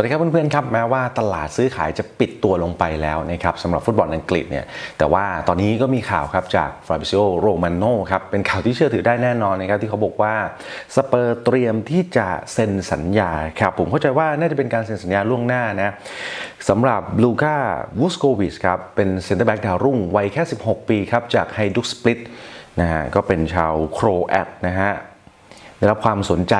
วัสดีครับเพื่อนๆครับแม้ว่าตลาดซื้อขายจะปิดตัวลงไปแล้วนะครับสำหรับฟุตบอลอังกฤษเนี่ยแต่ว่าตอนนี้ก็มีข่าวครับจากฟ a บิ i โ o โรม a โนครับเป็นข่าวที่เชื่อถือได้แน่นอนนะครับที่เขาบอกว่าสเปอร์เตรียมที่จะเซ็นสัญญาครับผมเข้าใจว่าน่าจะเป็นการเซ็นสัญญาล่วงหน้านะสำหรับลูก้าวูสโควิชครับเป็นเซ็นเตอร์แบ็กดาวรุ่งวัยแค่ 16 ปีครับจากไฮดุกสปลิตนะฮะก็เป็นชาวโครแอตนะฮะ ได้รับความสนใจ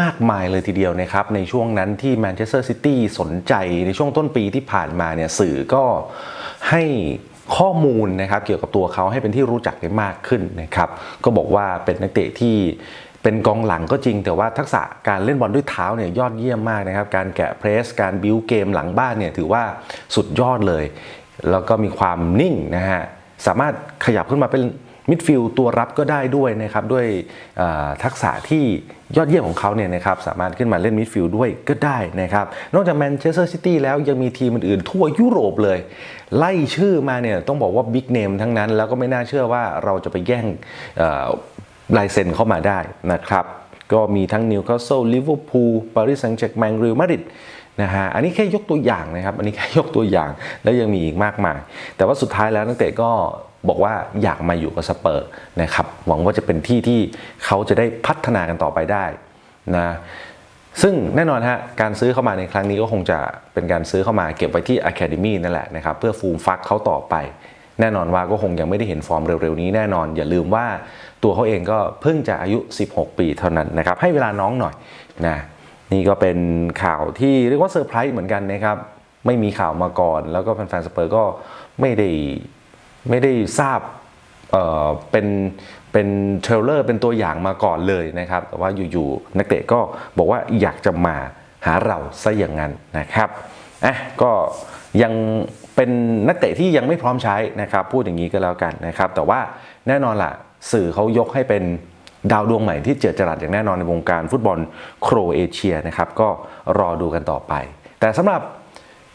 มากมายเลยทีเดียวนะครับ ในช่วงนั้นที่แมนเชสเตอร์ซิตี้สนใจในช่วงต้นปีที่ผ่านมาเนี่ยสื่อก็ให้ข้อมูลนะครับเกี่ยวกับตัวเขาให้เป็นที่รู้จักได้มากขึ้นนะครับ ก็บอกว่าเป็นนักเตะที่เป็นกองหลังก็จริง แต่ว่าทักษะการเล่นบอลด้วยเท้าเนี่ยยอดเยี่ยมมากนะครับ การแกะเพรส การบิวเกมหลังบ้านเนี่ยถือว่าสุดยอดเลย แล้วก็มีความนิ่งนะฮะสามารถขยับขึ้นมาเป็น มิดฟิลด์ตัวรับก็ได้ด้วยนะครับด้วยทักษะที่ยอดเยี่ยมของเขาเนี่ยนะครับสามารถขึ้นมาเล่นมิดฟิลด์ด้วยก็ได้นะครับ นอกจากแมนเชสเตอร์ซิตี้แล้วยังมีทีมอื่นๆทั่วยุโรปเลย ไล่ชื่อมาเนี่ยต้องบอกว่าบิ๊กเนมทั้งนั้น แล้วก็ไม่น่าเชื่อว่าเราจะไปแย่งลายเซ็นเข้ามาได้นะครับก็มีทั้งนิวคาสเซิลลิเวอร์พูลปารีสแซงต์แชร์กแมงเรอัลมาดริดนะฮะอันนี้แค่ยกตัวอย่างนะครับ อันนี้แค่ยกตัวอย่างแล้วยังมีอีกมากมาย แต่ว่าสุดท้ายแล้วนักเตะก็ บอกว่าอยากมาอยู่กับสเปอร์นะครับหวังว่าจะเป็นที่ที่เขาจะได้พัฒนากันต่อไปได้นะซึ่งแน่นอนฮะการซื้อเข้ามาในครั้งนี้ก็คงจะเป็นการซื้อเข้ามาเก็บไว้ที่ Academy นั่นแหละนะครับเพื่อฟูมฟักเขาต่อไป แน่นอนว่าก็คงยังไม่ได้เห็นฟอร์มเร็วๆนี้แน่นอน อย่าลืมว่าตัวเขาเองก็เพิ่งจะอายุ 16 ปีเท่านั้นนะครับให้เวลาน้องหน่อยนะนี่ก็เป็นข่าวที่เรียกว่าเซอร์ไพรส์เหมือนกันนะครับไม่มีข่าวมาก่อน แล้วก็แฟนๆสเปอร์ก็ไม่ได้ ไม่ได้ทราบเเป็นเป็นเทรลเลอร์เป็นตัวอย่างมาก่อนเลยนะครับ แต่ว่าอยู่ๆนักเตะก็บอกว่าอยากจะมาหาเราซะอย่างนั้นนะครับอะก็ยังเป็นนักเตะที่ยังไม่พร้อมใช้นะครับ พูดอย่างนี้ก็แล้วกันนะครับ แต่ว่าแน่นอนล่ะ สื่อเขายกให้เป็นดาวดวงใหม่ที่เจิดจรัสอย่างแน่นอนในวงการฟุตบอลโครเอเชียนะครับ ก็รอดูกันต่อไป แต่สำหรับ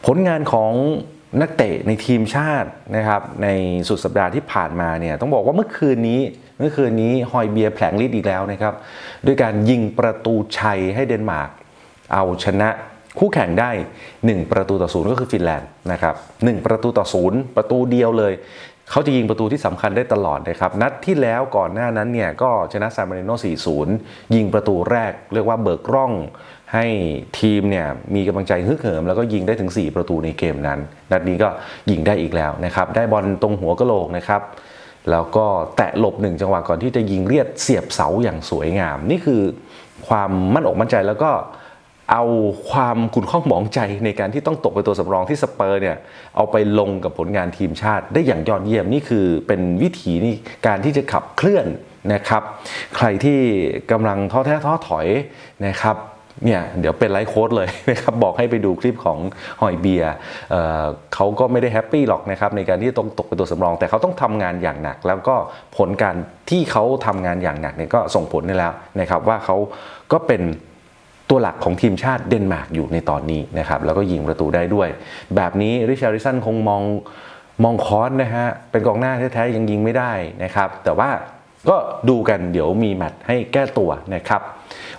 ผลงานของ นักเตะในทีมชาตินะครับในสุดสัปดาห์ที่ผ่านมาเนี่ยต้องบอกว่าเมื่อคืนนี้เมื่อคืนนี้ฮอยเบียแผลงฤทธิ์อีกแล้วนะครับด้วยการยิงประตูชัยให้เดนมาร์กเอาชนะคู่แข่งได้ 1 ประตูต่อศูนย์ก็คือฟินแลนด์นะครับ1ประตูต่อศูนย์ประตูเดียวเลย เขาจะยิงประตูที่สำคัญได้ตลอดนะครับ นัดที่แล้วก่อนหน้านั้นเนี่ยก็ชนะซานมาริโน 4-0 ยิงประตูแรก เรียกว่าเบิกร่อง ให้ทีมเนี่ยมีกำลังใจฮึกเหิมแล้วก็ยิงได้ถึง 4 ประตูในเกมนั้น นัดนี้ก็ยิงได้อีกแล้วนะครับ ได้บอลตรงหัวกะโหลกนะครับ แล้วก็แตะหลบหนึ่งจังหวะก่อนที่จะยิงเลียดเสียบเสาอย่างสวยงาม นี่คือความมั่นอกมั่นใจแล้วก็เอาความขุ่นข้องหมองใจในการที่ต้องตกไปนตัวสำรองที่สเปอร์เนี่ยเอาไปลงกับผลงานทีมชาติ ได้อย่างยอดเยี่ยมนี่คือเป็นวิธีนี่การที่จะขับเคลื่อนนะครับ ใครที่กำลังท้อแท้ท้อถอยนะครับ เนี่ยเดี๋ยวเป็นไลฟ์โค้ดเลยนะครับบอกให้ไปดูคลิปของหอยเบียร์เเขาก็ไม่ได้แฮปปี้หรอกนะครับในการที่ต้องตกเป็นตัวสำรอง แต่เขาต้องทำงานอย่างหนัก แล้วก็ผลการที่เขาทำงานอย่างหนักเนี่ยก็ส่งผลได้แล้วนะครับว่าเขาก็เป็นตัวหลักของทีมชาติเดนมาร์กอยู่ในตอนนี้นะครับแล้วก็ยิงประตูได้ด้วย แบบนี้ริชาริสันคงมองมองคอนนะฮะเป็นกองหน้าแท้ๆยังยิงไม่ได้นะครับแต่ว่า ก็ดูกันเดี๋ยวมีแมตช์ให้แก้ตัวนะครับ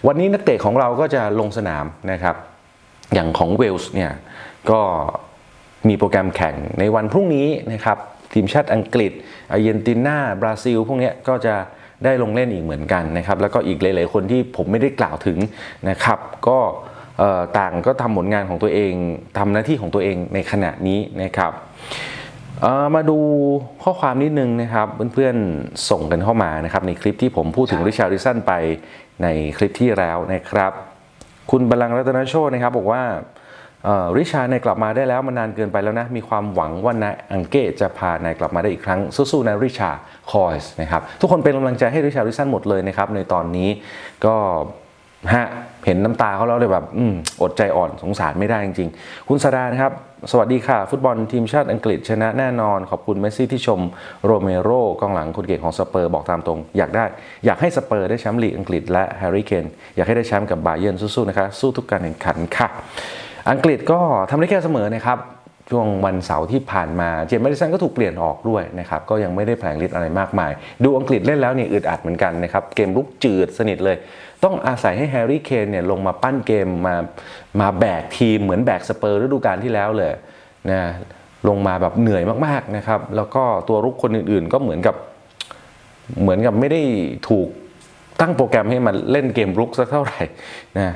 วันนี้นักเตะของเราก็จะลงสนามนะครับ อย่างของเวลส์เนี่ยก็มีโปรแกรมแข่งในวันพรุ่งนี้นะครับ ทีมชาติอังกฤษอาร์เจนตินาบราซิล พวกนี้ก็จะได้ลงเล่นอีกเหมือนกันนะครับ แล้วก็อีกหลาย ๆ คนที่ผมไม่ได้กล่าวถึงนะครับ ก็ต่างก็ทำผลงานของตัวเองทำหน้าที่ของตัวเองในขณะนี้นะครับ มาดูข้อความนิดนึงนะครับ เพื่อนๆส่งกันเข้ามานะครับ ในคลิปที่ผมพูดถึงริชาริสันไปในคลิปที่แล้วนะครับ คุณบาลังก์รัตนโชตนะครับบอกว่าเอ่อริชาร์ดเนี่ยกลับมาได้แล้วมันนานเกินไปแล้วนะ มีความหวังว่านายอังเกตจะพานายกลับมาได้อีกครั้งสู้ๆนะริชาร์ดคอยส์นะครับ ทุกคนเป็นกำลังใจให้ริชาร์ดริสันหมดเลยนะครับ ในตอนนี้ก็ฮะเห็นน้ำตาเขาแล้วเลยแบบอมอดใจอ่อนสงสารไม่ได้จริงๆ คุณสดานะครับ สวัสดีค่ะ ฟุตบอลทีมชาติอังกฤษชนะแน่นอน ขอบคุณเมสซี่ที่ชมโรเมโรกองหลังคนเก่งของสเปอร์บอกตามตรง อยากได้ อยากให้สเปอร์ได้แชมป์ลีกอังกฤษและแฮร์รี่เคนอยากให้ได้แชมป์กับบาเยิร์นสู้ๆนะคะสู้ทุกการแข่งขันค่ะ อังกฤษก็ทำได้แค่เสมอนะครับ ช่วงวันเสาร์ที่ผ่านมาเจมส์แมดิสันก็ถูกเปลี่ยนออกด้วยนะครับก็ยังไม่ได้แผลงฤทธิ์อะไรมากมาย ดูอังกฤษเล่นแล้วเนี่ยอึดอัดเหมือนกันนะครับเกมลุกจืดสนิทเลย ต้องอาศัยให้แฮร์รี่เคนเนี่ยลงมาปั้นเกมมามาแบกทีมเหมือนแบกสเปอร์ฤดูกาลที่แล้วเลยนะลงมาแบบเหนื่อยมากๆนะครับแล้วก็ตัวรุกคนอื่นๆ ก็เหมือนกับเหมือนกับไม่ได้ถูกตั้งโปรแกรมให้มันเล่นเกมรุกสักเท่าไหร่นะ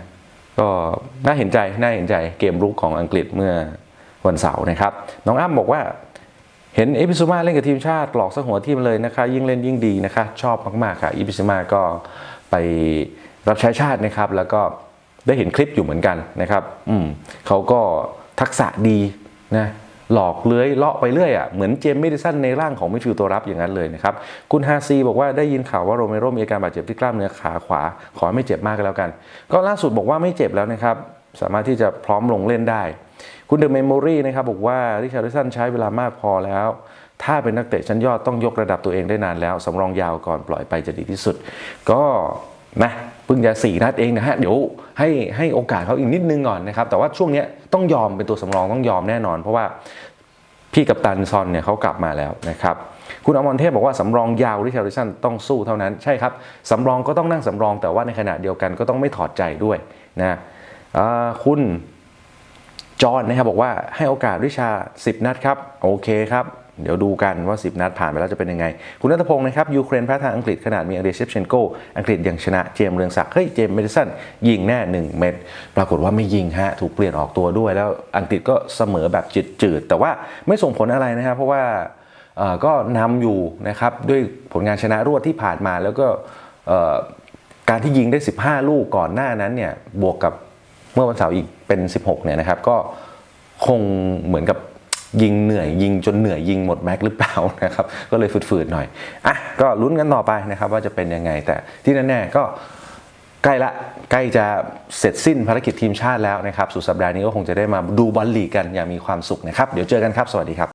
ก็น่าเห็นใจน่าเห็นใจเกมรุกของอังกฤษเมื่อ วันเสาร์นะครับ น้องอ้ำบอกว่า เห็นเอพิซูมาเล่นกับทีมชาติหลอกสักหัวทีมเลยนะคะ ยิ่งเล่นยิ่งดีนะคะ ชอบมากๆค่ะเอพิซูมาก็ไปรับใช้ชาตินะครับ แล้วก็ได้เห็นคลิปอยู่เหมือนกันนะครับอืมเขาก็ทักษะดีนะหลอกเลื้อยเลาะไปเรื่อยอะเหมือนเจมส์เมดิสันในร่างของมิดฟิลด์ตัวรับอย่างนั้นเลยนะครับ คุณฮาซีบอกว่าได้ยินข่าวว่าโรเมโรมีอาการบาดเจ็บที่กล้ามเนื้อขาขวา ขอไม่เจ็บมากก็แล้วกัน ก็ล่าสุดบอกว่าไม่เจ็บแล้วนะครับ สามารถที่จะพร้อมลงเล่นได้ คุณเดอะเมมโมรีนะครับบอกว่าริชาร์ดสันใช้เวลามากพอแล้ว ถ้าเป็นนักเตะชั้นยอดต้องยกระดับตัวเองได้นานแล้วสำรองยาวก่อนปล่อยไปจะดีที่สุด ก็นะเพิ่งจะสี่นัดเองนะฮะเดี๋ยวให้ให้โอกาสเขาอีกนิดนึงก่อนนะครับ แต่ว่าช่วงนี้ต้องยอมเป็นตัวสำรองต้องยอมแน่นอน เพราะว่าพี่กัปตันซอนเนี่ยเขากลับมาแล้วนะครับคุณอมรเทพบอกว่าสำรองยาวริชาร์ดสันต้องสู้เท่านั้น ใช่ครับ สำรองก็ต้องนั่งสำรองแต่ว่าในขณะเดียวกันก็ต้องไม่ถอดใจด้วยนะ คุณจอนนะครับบอกว่าให้โอกาสริชา 10 นัดครับ โอเคครับ เดี๋ยวดูกันว่า 10 นัดผ่านไปแล้วจะเป็นยังไง คุณนัทพงศ์นะครับ ยูเครนแพ้ทางอังกฤษขนาดมีอเดเชฟเชนโกอังกฤษยังชนะเจมส์เรืองศักดิ์เฮ้ยเจมส์เมดิสันยิงแน่ 1 เม็ดปรากฏว่าไม่ยิงฮะ ถูกเปลี่ยนออกตัวด้วย แล้วอังกฤษก็เสมอแบบจืดๆแต่ว่าไม่ส่งผลอะไรนะครับเพราะว่าก็นำอยู่นะครับด้วยผลงานชนะรวดที่ผ่านมาแล้วก็การที่ยิงได้ 15 ลูกก่อนหน้านั้นเนี่ยบวกกับ เมื่อวันเสาร์อีกเป็น 16เนี่ยนะครับก็คงเหมือนกับยิงเหนื่อยยิงจนเหนื่อยยิงหมดแม็กหรือเปล่านะครับก็เลยฝืดๆหน่อยอะก็ลุ้นกันต่อไปนะครับว่าจะเป็นยังไงแต่ที่แน่ๆก็ใกล้ละใกล้จะเสร็จสิ้นภารกิจทีมชาติแล้วนะครับ สุดสัปดาห์นี้ก็คงจะได้มาดูบอลลีกกันอย่างมีความสุขนะครับ เดี๋ยวเจอกันครับ สวัสดีครับ